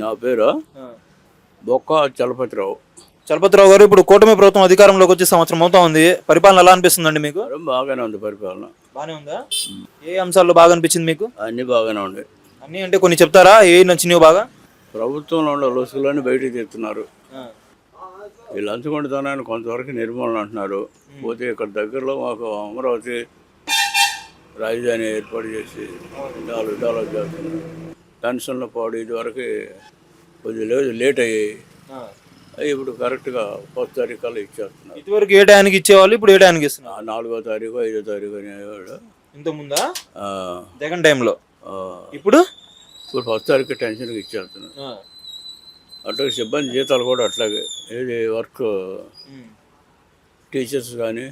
నా పేరు బొక్క చలపతిరావు. చలపతిరావు గారు ఇప్పుడు కూటమి ప్రభుత్వం అధికారంలోకి వచ్చే సంవత్సరం అవుతా ఉంది. పరిపాలన ఎలా అనిపిస్తుందండి మీకు? బాగానే ఉంది పరిపాలన. బాగానే ఉందా? ఏ అంశాల్లో బాగా అనిపించింది మీకు? అన్నీ బాగానే ఉంది. అన్నీ అంటే కొన్ని చెప్తారా? ఏ నచ్చినవి బాగా? ప్రభుత్వంలో ఉన్న లొసుగులన్నీ బయటికి తెస్తున్నారు ఈ లంచగొండితనాన్ని కొంతవరకు నిర్మూలన అంటున్నారు. పోతే ఇక్కడ దగ్గరలో మాకు అమరావతి రాజధాని ఏర్పాటు చేసి డెవలప్ డెవలప్ చేస్తున్నారు. పెన్షన్ల పాడు ఇదివరకు కొద్దిగా లేదు లేట్ అయ్యాయి. అవి ఇప్పుడు కరెక్ట్గా ఫస్ట్ తారీఖుల్లో ఇచ్చేస్తున్నారు. ఇదివరకు ఏ టయానికి ఇచ్చేవాళ్ళు? ఇప్పుడు ఏ టయానికి ఇస్తున్నారు? నాలుగో తారీఖు ఐదో తారీఖు అనేవాడు. ఇంత ముందా? జగన్ టైంలో. ఇప్పుడు? ఇప్పుడు ఫస్ట్ తారీఖు టెన్షన్కి ఇచ్చేస్తున్నారు. అట్లాగే సిబ్బంది జీతాలు కూడా అట్లాగే ఏది వర్క్ టీచర్స్ కానీ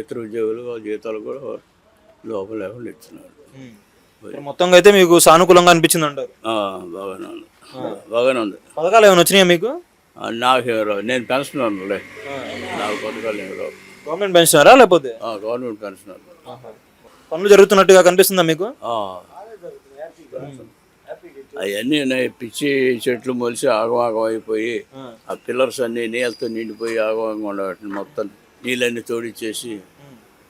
ఇతర ఉద్యోగులు జీతాలు కూడా లోపల లేకుండా ఇస్తున్నారు. మొత్తంగా అయితే మీకు సానుకూలంగా అనిపించింది అంటారు బాగానే ఉంది. బాగానే ఉంది. పథకాలు ఏమైనా వచ్చినాయా మీకు? నాకు. నేను పెన్షనర్లే నాకు పథకాలు ఏమి రావు. గవర్నమెంట్ పెన్షనరా లేకపోతే? Government pensioner. పనులు జరుగుతున్నట్టుగా కనిపిస్తుందా మీకు? అవన్నీ ఉన్నాయి. పిచ్చి చెట్లు మొలిసి ఆగమాగం అయిపోయి ఆ. పిల్లర్స్ అన్ని నీళ్ళతో నిండిపోయి ఆగమాగంగా ఉండబట్టి మొత్తం నీళ్ళన్నీ తోడిచ్చేసి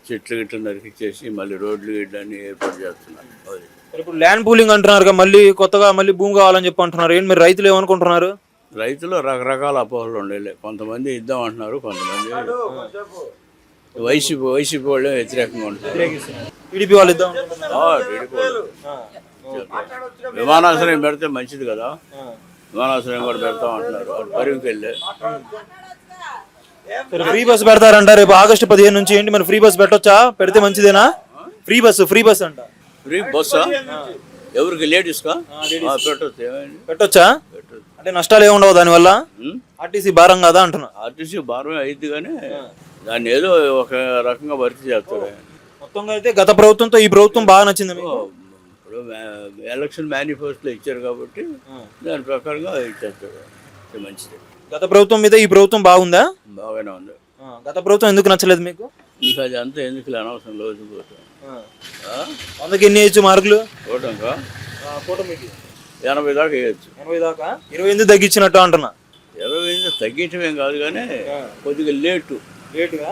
చెట్లు గిట్లు నరికిచ్చేసి మళ్ళీ రోడ్లు గిడ్లు అన్ని ఏర్పాటు చేస్తున్నారు. అది. ఇప్పుడు ల్యాండ్ పూలింగ్ అంటున్నారు కదా, మళ్ళీ కొత్తగా మళ్ళీ భూమి కావాలని చెప్పి అంటున్నారు. ఏంటి మీరు రైతులు ఏమనుకుంటున్నారు? రైతులు రకరకాల అపోహలు ఉండేలే. కొంతమంది ఇద్దాం అంటున్నారు కొంతమంది వైసీపీ వైసీపీ వాళ్ళే వ్యతిరేకంగా ఉంటారు టీడీపీ వాళ్ళు ఇద్దాం అనుకుంటున్నారు. ఆ, టీడీపీ వాళ్ళు. విమానాశ్రయం పెడితే మంచిది కదా. విమానాశ్రయం కూడా పెడతాం అంటున్నారు. వాళ్ళు వెళ్ళి ఫ్రీ బస్ పెడతారంట. రేపు ఆగస్టు పదిహేను నుంచి ఏంటి? మరి ఫ్రీ బస్ పెట్టొచ్చా? పెడితే మంచిదేనా? ఫ్రీ బస్ ఫ్రీ బస్ అంట. ఫ్రీ బస్సా ఎవరికి లేడీస్కా ఆ, పెట్టొచ్చు. అంటే నష్టాలు ఏమి ఉండవు దానివల్ల? ఆర్టీసీ భారం కదా అంటున్నా. ఆర్టీసీ భారమే అయింది కానీ దాన్ని ఏదో ఒక రకంగా భర్తీ చేస్తారు. మొత్తంగా అయితే గత ప్రభుత్వంతో ఈ ప్రభుత్వం బాగా నచ్చింది ఇప్పుడు ఎలక్షన్ మేనిఫెస్టోలో ఇచ్చారు కాబట్టి దాని ప్రకారంగా ఇచ్చేస్తారు. మంచిది. గత ప్రభుత్వం మీద ఈ ప్రభుత్వం బాగుందా? బాగానే ఉంది. గత ప్రభుత్వం ఎందుకు నచ్చలేదు మీకు? నీకు అది అంతా ఎందుకు అనవసరం లోతుపోతాం వందకి ఎన్ని వేయచ్చు మార్కులు? కూటమికి. ఎనభై దాకా వేయచ్చు. ఎనభై దాకా? ఇరవై ఎందుకు తగ్గించినట్టు అంటున్నా. ఇరవై ఎనిమిది తగ్గించడం కాదు కానీ కొద్దిగా లేటు. లేటుగా?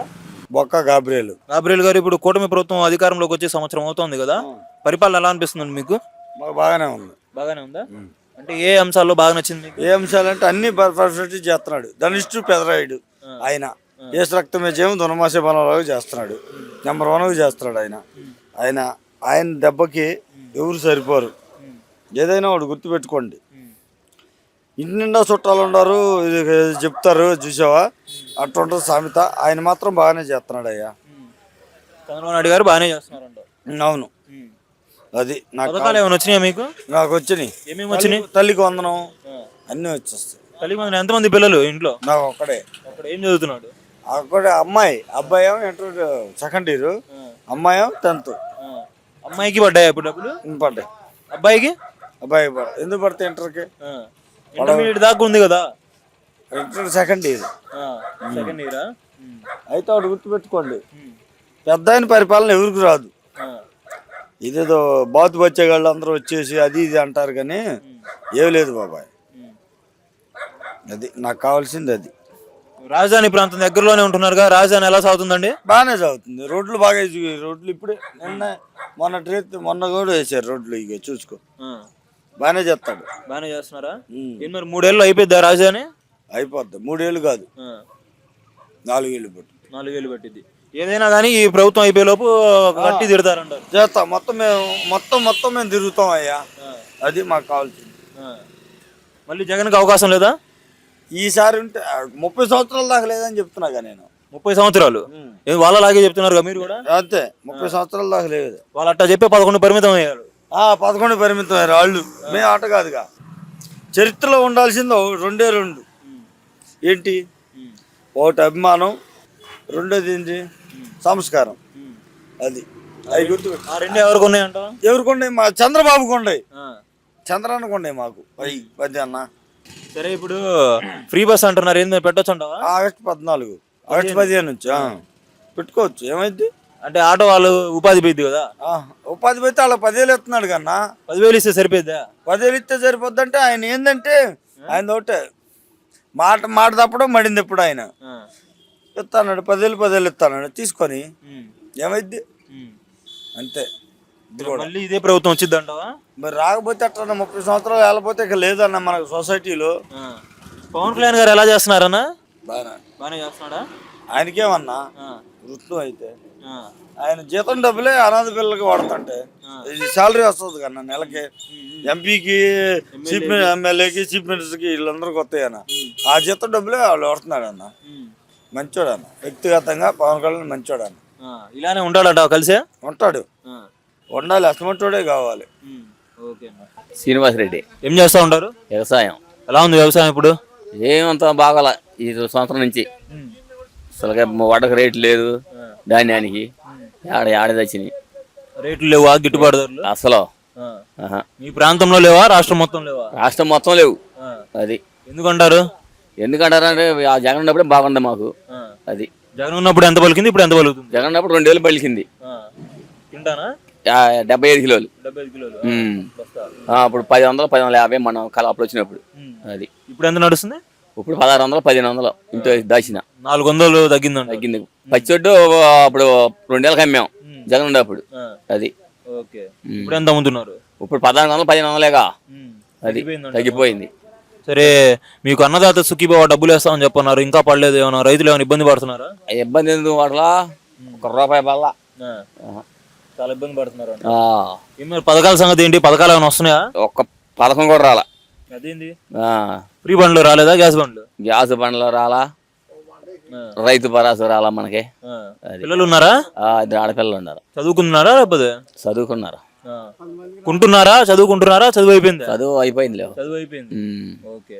బొక్క గాబ్రియలు గాబ్రియల్ గారు ఇప్పుడు కూటమి ప్రభుత్వం అధికారంలోకి వచ్చే సంవత్సరం అవుతోంది కదా. పరిపాలన ఎలా అనిపిస్తుంది మీకు? మాకు బాగానే ఉంది. బాగానే ఉందా? అంటే ఏ అంశాల్లో బాగా నచ్చింది ఏ అంశాలంటే అన్ని పర్ఫెక్ట్ చేస్తున్నాడు. ధనిష్ఠు పెదరాయుడు ఆయన. ఏసు రక్తమేజేమో దునమాసే బలంలాగా చేస్తున్నాడు. నెంబర్ వన్ చేస్తున్నాడు ఆయన. ఆయన ఆయన దెబ్బకి ఎవరు సరిపోరు. ఏదైనా వాడు గుర్తుపెట్టుకోండి. ఇంటి నిండా చుట్టాలు ఉన్నారు ఇది చెప్తారు చూసావా? అట్టుంటుంది సామెత. ఆయన మాత్రం బాగానే చేస్తున్నాడు అయ్యా. చంద్రబాబు నాయుడు గారు బాగానే చేస్తున్నారంట. అవును. అది నాకు పథకాలు ఏమైనా వచ్చినాయా మీకు? నాకు వచ్చినాయి. ఏమేమి వచ్చినాయి? తల్లికి వందనం అన్నీ వచ్చేస్తాయి. తల్లి మంది ఎంతమంది పిల్లలు ఇంట్లో? నాకు ఒక్కడే. అక్కడ ఏం చదువుతున్నాడు? అక్కడ అమ్మాయి. అబ్బాయి ఏమో ఇంటర్ సెకండ్ ఇయర్. అమ్మాయి ఏమో టెన్త్. అమ్మాయికి పడ్డాయి ఇప్పుడు డబ్బులు? పడ్డాయి. అబ్బాయికి? అబ్బాయి ఎందుకు పడతాయి ఇంటర్కి? ఇంటర్మీడియట్ దాకా ఉంది కదా? Inter second year. సెకండ్ ఇయరా? అయితే వాడు గుర్తుపెట్టుకోండి. పెద్ద ఆయన పరిపాలన ఎవరికి రాదు. ఇదేదో బాతు బచ్చేగాళ్ళు అందరూ వచ్చేసి అది ఇది అంటారు కానీ ఏం లేదు బాబాయ్. అది నాకు కావాల్సింది అది. రాజధాని ప్రాంతం దగ్గరలోనే ఉంటున్నారుగా. రాజధాని ఎలా సాగుతుందండి? బాగానే చదువుతుంది రోడ్లు బాగా వేసి రోడ్లు ఇప్పుడే నిన్న మొన్న ట్రేత్ మొన్న కూడా వేసారు రోడ్లు ఇక చూసుకో. బాగానే చేస్తాడు. బాగానే చేస్తున్నారా? మరి మూడేళ్ళు అయిపోద్దా రాజధాని? అయిపోద్ది. మూడేళ్ళు కాదు. నాలుగేళ్ళు పట్టు నాలుగేళ్ళు పట్టింది ఏదైనా కానీ ఈ ప్రభుత్వం అయిపోయే లోపు కట్టి తిడతారంటారు. చేస్తాం. మొత్తం మేము మొత్తం మొత్తం మేము తిరుగుతాం అయ్యా. అది మాకు కావాల్సింది. మళ్ళీ జగన్కి అవకాశం లేదా? ఈసారి ఉంటే ముప్పై సంవత్సరాల దాకా లేదని చెప్తున్నాగా నేను. ముప్పై సంవత్సరాలు? ఏం వాళ్ళలాగే చెప్తున్నారు మీరు కూడా? అంతే. ముప్పై సంవత్సరాల దాకా లేదు. వాళ్ళు అట్టా చెప్పే పదకొండు పరిమితం అయ్యారు. ఆ పదకొండు పరిమితం అయ్యారు వాళ్ళు. మేము ఆట కాదుగా. చరిత్రలో ఉండాల్సింది రెండే రెండు. ఏంటి? ఒకటి అభిమానం రెండోది ఏంటి? సంస్కారం. అది. అవి గుర్తు రెండు ఎవరికి ఉన్నాయంట ఎవరికి ఉన్నాయి మా చంద్రబాబుకు ఉన్నాయి చంద్రానికి ఉన్నాయి మాకు. పది అన్న సరే ఇప్పుడు ఫ్రీ బస్ అంటున్నారు. ఏంది పెట్టొచ్చు అంటావా? ఆగస్టు పద్నాలుగు. ఆగస్టు పదిహేను నుంచి ఆ. పెట్టుకోవచ్చు. ఏమైంది అంటే ఆటో వాళ్ళు ఉపాధి పోయింది కదా? ఉపాధి పోతే అలా పదివేలు ఎత్తున్నాడు కన్నా. పదివేలు ఇస్తే సరిపోద్దా పదివేలు ఇస్తే సరిపోద్దంటే ఆయన ఏంటంటే ఆయన ఒకటే. మాట మాట తప్పడం మడింది ఎప్పుడు ఆయన. ఇస్తాడు పదేళ్ళు పదేళ్ళు ఇస్తాడు తీసుకొని ఏమైద్ది? అంతే. మళ్ళీ ఇదే ప్రభుత్వం వచ్చింది అంటావా మరి రాకపోతే అట్లా ముప్పై సంవత్సరాలు వెళ్ళపోతే ఇక లేదన్న మనకు సొసైటీలో. పవన్ కళ్యాణ్ గారు ఎలా చేస్తున్నారన్నా? బాగా బాగానే చేస్తున్నాడా? ఆయనకేమన్నా? వృత్తులు అయితే. ఆయన జీతం డబ్బులే అనాథ పిల్లలకి వాడుతుంటే. శాలరీ వస్తుంది కన్నా నెలకి. ఎంపీకి చీఫ్ ఎమ్మెల్యేకి చీఫ్ మినిస్టర్కి వీళ్ళందరికీ వస్తాయన్న ఆ జీతం డబ్బులే వాళ్ళు వాడుతున్నాడు అన్న మంచోడు అన్న వ్యక్తిగతంగా పవన్ కళ్యాణ్ మంచోడు అన్న ఇలానే ఉంటాడట కలిసే? ఉంటాడు. ఉండాలి అసమంటోడే కావాలి. ఓకే శ్రీనివాసరెడ్డి. ఏం చేస్తా ఉంటారు? వ్యవసాయం. ఎలా ఉంది వ్యవసాయం ఇప్పుడు? ఏమంత బాగాల ఈ సంవత్సరం నుంచి. అసలుగా వడక రేటు లేదు ధాన్యానికి. ఆడ ఆడ తెచ్చినాయి. రేట్లు లేవా గిట్టుబాటు ధరలు అసలు ఆహా. మీ ప్రాంతంలో లేవా? రాష్ట్రం మొత్తం లేవా? రాష్ట్రం మొత్తం లేవు. అది. ఎందుకంటారు? ఎందుకంటారంటే ఆ జగన్ ఉన్నప్పుడే బాగుంది మాకు. అది. జగన్ ఉన్నప్పుడు ఎంత పలికింది? ఇప్పుడు ఎంత పలుకుతుంది? జగన్ ఉన్నప్పుడు రెండు వేలు పలికింది. తింటానా? డెబ్బై ఐదు కిలోలు. అప్పుడు పది వందలు పది వందల యాభై మనం కలపలు వచ్చినప్పుడు. అది. ఇప్పుడు ఎంత నడుస్తుంది? ఇప్పుడు పదహారు వందలు పదిహేను వందలు ఇంట్లో దాచిన. నాలుగు వందలు తగ్గిందంట తగ్గింది. పచ్చొడ్డు అప్పుడు రెండేళ్ళకి అమ్మాం జగన్ ఉన్నప్పుడు. అది. ఓకే. ఇప్పుడు ఎంత అమ్ముతున్నారు? ఇప్పుడు పదహారు వందలు పదిహేను వందలేగా. అది. తగ్గిపోయింది. సరే మీకు అన్నదాత సుఖీబాబా డబ్బులు వేస్తామని చెప్పన్నారు. ఇంకా పడలేదు ఏమైనా రైతులు ఏమైనా ఇబ్బంది పడుతున్నారా? ఇబ్బంది ఎందుకు వాడలా ఒక రూపాయి బల్ల చాలా ఇబ్బంది పడుతున్నారు పథకాల సంగతి ఏంటి? పథకాలు ఏమైనా వస్తున్నాయా? ఒక్క పథకం కూడా రాలా. అదేంటి ఆ, ఫ్రీ బండ్లు రాలేదా? గ్యాస్ బండ్లు? గ్యాస్ బండ్లు రాలా. రైతు భరోసా రాలా మనకి. పిల్లలు ఉన్నారా? ఆడపిల్లలు ఉన్నారు. చదువుకుంటున్నారా లేకపోతే? చదువుకున్నారు. కుంటున్నారా? చదువుకుంటున్నారా? చదువు అయిపోయింది? చదువు అయిపోయింది లేవు చదువు అయిపోయింది. ఓకే.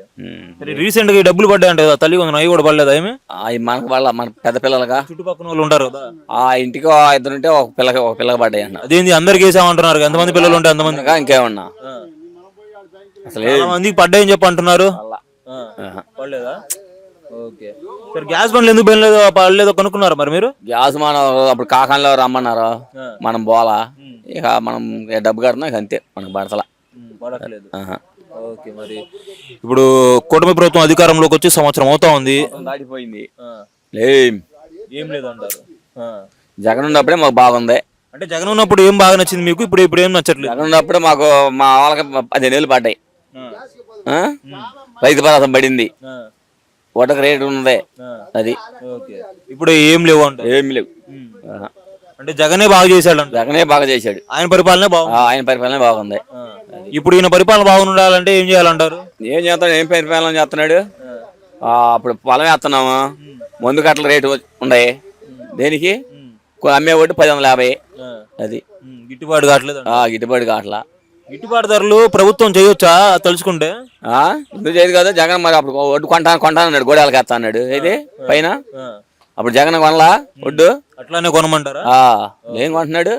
సరే రీసెంట్గా ఈ డబ్బులు పడ్డాయంట కదా తల్లి కొందరు అవి కూడా పడలేదా ఏమి? అవి మనకు వాళ్ళ మన పెద్ద పిల్లలుగా. చుట్టుపక్కల వాళ్ళు ఉంటారు కదా. ఆ ఇంటికి ఇద్దరు ఉంటే ఒక పిల్లకి ఒక పిల్లకి పడ్డాయి అన్న. అదేంది అందరికి వేసామంటున్నారు ఎంతమంది పిల్లలు ఉంటే అంతమంది ఇంకా ఇంకేమన్నా. అసలు మందికి పడ్డాయని చెప్పి అంటున్నారు. పడలేదా? ఓకే. సరే గ్యాస్ బండ్లు ఎందుకు పడలేదు పడలేదో కనుక్కున్నారా మరి మీరు? గ్యాస్ మనం అప్పుడు కాకంలో రమ్మన్నారు. మనం పోలా ఇక మనం డబ్బు కడుతున్నాం ఇక అంతే మనకు పడతలా. పడట్లేదు. ఓకే మరి. ఇప్పుడు కూటమి ప్రభుత్వం అధికారంలోకి వచ్చి సంవత్సరం అవుతా ఉంది. దాటిపోయింది. లేం ఏం? లేదంటారు? ఆ. జగన్ ఉన్నప్పుడే మాకు బాగుంది. అంటే జగన్ ఉన్నప్పుడు ఏం బాగా నచ్చింది మీకు? ఇప్పుడు ఇప్పుడు ఏం నచ్చట్లేదు? జగన్ ఉన్నప్పుడే మాకు మా వాళ్ళకి పదిహేను ఏళ్ళు పడ్డాయి? రైతు భరోసా పడింది. ఓటకు రేటు ఉంది ఆ. అది. ఓకే. ఇప్పుడు ఏం లేవు అంటారు? ఏమి లేవు. అంటే జగనే బాగా చేశాడంట. జగనే బాగా చేశాడు. ఆయన పరిపాలనే బాగుంది. ఆ, ఆయన పరిపాలన బాగుంది. ఇప్పుడు ఈయన పరిపాలన బాగుండాలంటే ఏం చేయాలంటారు? ఏం చేస్తాడు? ఏం పరిపాలన చేస్తున్నాడు? ఆ, అప్పుడు పొలం వేస్తున్నాము. మందు కట్టల రేటు ఉన్నాయి. దేనికి? కొ- అమ్మే ఒడ్డు పది వందల యాభై. అది. ఉమ్, గిట్టుబాటు కావట్లేదు ఆ, గిట్టుబాటు కావట్లా. గిట్టుబాటు ధరలు ప్రభుత్వం చేయొచ్చా? తలుచుకుంటే? ఆ, ఎందుకు చేయదు కదా? జగన్ మరి అప్పుడు ఒడ్డు కొంటాను కొంటాను అన్నాడు గోడాలకి వేస్తా అన్నాడు ఇది పైన? ఆ. అప్పుడు జగన్ కొనలా? ఒడ్డు అట్లానే కొనమంటారా? ఏం కొంటున్నాడు?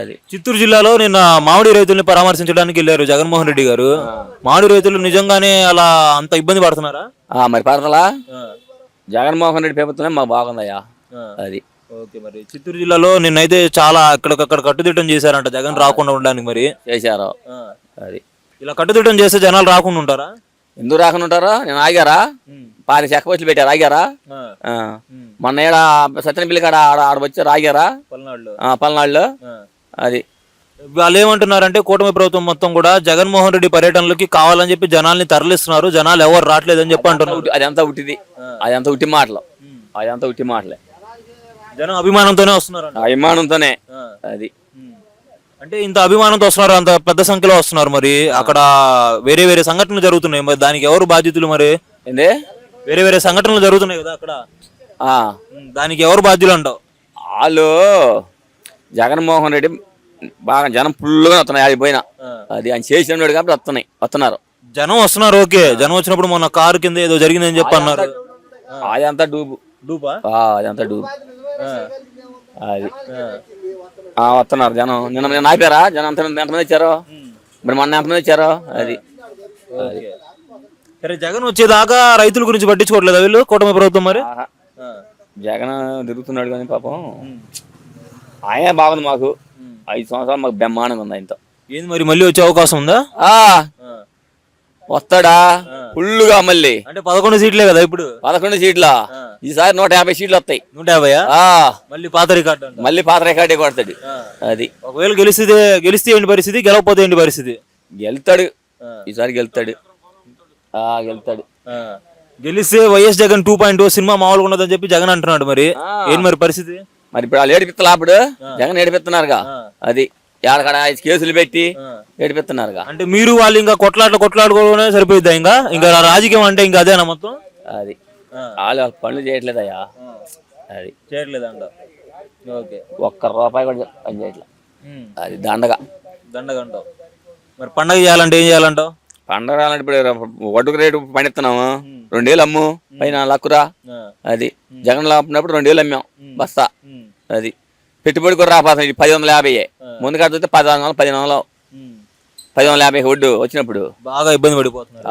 అది. చిత్తూరు జిల్లాలో నిన్న మామిడి రైతుల్ని పరామర్శించడానికి వెళ్ళారు జగన్మోహన్ రెడ్డి గారు. మామిడి రైతులు నిజంగానే అలా అంత ఇబ్బంది పడుతున్నారా? మరి పడతలా. జగన్మోహన్ రెడ్డి ప్రభుత్వమే మాకు బాగుందయ్యా. అది. ఓకే మరి. చిత్తూరు జిల్లాలో నిన్నైతే చాలా అక్కడికక్కడ కట్టుదిట్టం చేశారంట జగన్ రాకుండా ఉండడానికి మరి. చేశారు. అది. ఇలా కట్టుదిట్టం చేస్తే జనాలు రాకుండా ఉంటారా? ఎందుకు రాకుండా ఉంటారు? నేను ఆగారా? పారి చెక్కపచ్చులు పెట్టారు ఆగారా. మొన్న ఏడ సత్యనపల్లి కాడ ఆడ ఆడ వచ్చి ఆగారా? పల్నాడులో. అది. వాళ్ళు ఏమంటున్నారంటే కూటమి ప్రభుత్వం మొత్తం కూడా జగన్మోహన్ రెడ్డి పర్యటనలకి కావాలని చెప్పి జనాల్ని తరలిస్తున్నారు. జనాలు ఎవరు రావట్లేదని చెప్పి అంటున్నారు. అదంతా ఉట్టిది. అదంతా ఉట్టి మాటలు. అదంతా ఉట్టి మాటలే. జనం అభిమానంతోనే వస్తున్నారంట. అభిమానంతోనే. అది. అంటే ఇంత అభిమానంతో వస్తున్నారు? అంత పెద్ద సంఖ్యలో వస్తున్నారు మరి. అక్కడ వేరే వేరే సంఘటనలు జరుగుతున్నాయి. మరి దానికి ఎవరు బాధ్యతలు మరి? ఏంది? వేరే వేరే సంఘటనలు జరుగుతున్నాయి కదా అక్కడ. ఆ, దానికి ఎవరు బాధ్యులు అంటావు? వాళ్ళు జగన్మోహన్ రెడ్డి బాగా జనం ఫుల్గా వస్తున్నాయి అది పోయినా. అది ఆయన చేసినాడు కాబట్టి వస్తున్నాయి వస్తున్నారు. జనం వస్తున్నారు ఓకే. జనం వచ్చినప్పుడు మొన్న కారు కింద ఏదో జరిగిందని చెప్పి అన్నారు. అదంతా డూబు. డూపా ఆ, అదంతా డూబు. అది. ఆ, వస్తున్నారు జనం. నిన్న నిన్న ఆపారా? జనం ఎంత ఎంతమంది వచ్చారు? మరి మొన్న ఎంతమంది వచ్చారు? అది. ఓకే. సరే జగన్ వచ్చేదాకా రైతుల గురించి పట్టించుకోవట్లేదు వీళ్ళు? కూటమి ప్రభుత్వం మరి. జగన్ తిరుగుతున్నాడు కానీ పాపం. ఆయన బాగుంది మాకు. ఐదు సంవత్సరాలు మాకు బ్రహ్మాండంగా ఉంది ఆయనతో. ఏంది మరి మళ్ళీ వచ్చే అవకాశం ఉందా? ఆ, వస్తాడా? ఫుల్లుగా మళ్ళీ. అంటే పదకొండు సీట్లే కదా ఇప్పుడు? పదకొండు సీట్ల? ఈసారి నూట యాభై సీట్లు వస్తాయి. నూట యాభైయా ఆ? మళ్ళీ పాత రికార్డు మళ్ళీ పాత రికార్డే కొడతాడు. అది. ఒకవేళ గెలిస్తే గెలిస్తే ఏంటి పరిస్థితి? గెలవకపోతే ఏంటి పరిస్థితి? గెలుతాడు. ఈసారి గెలుతాడు. గెలుతాడు. గెలిస్తే YS Jagan two point cinema మామూలుగా ఉండదని చెప్పి జగన్ అంటున్నాడు మరి. ఏంటి మరి పరిస్థితి? మరి ఇప్పుడు వాళ్ళు ఏడిపిత్తలా అప్పుడు జగన్ ఏడిపిస్తున్నారుగా. అది ఐదు కేసులు పెట్టి ఏడిపిస్తున్నారుగా. అంటే మీరు వాళ్ళు ఇంకా కొట్లాట్లు కొట్లాడుకోవడమే సరిపోయిద్దా ఇంకా? ఇంకా రాజకీయం అంటే ఇంకా అదేనా మొత్తం? అది. వాళ్ళు పనులు చేయట్లేదయ్యా. అది. చేయట్లేదంట. ఓకే. ఒక్క రూపాయి కూడా పని చేయట్లే. అది దండగా. దండగంటావు మరి పండగ చేయాలంటే ఏం చేయాలంటావు? పండగ రాలంటే ఇప్పుడు వడ్డుకు రేటు పండిస్తున్నాము రెండేళ్ళు అమ్ము. పైన లక్కురా. అది. జగన్ లాపినప్పుడు రెండేళ్ళు అమ్మాం. బస్తా. అది. పెట్టుబడి కూడా రాపాసం ఇది పది వందల యాభై ముందు చూస్తే పది వందలు పది వందలు పది వందల యాభై ఒడ్డు వచ్చినప్పుడు. బాగా ఇబ్బంది పడిపోతున్నారు.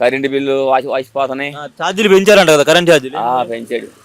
కరెంటు బిల్లు వాసి వాసిపోతున్నాయి ఛార్జీలు పెంచారంట కదా కరెంట్ ఛార్జీలు. ఆ, పెంచాడు.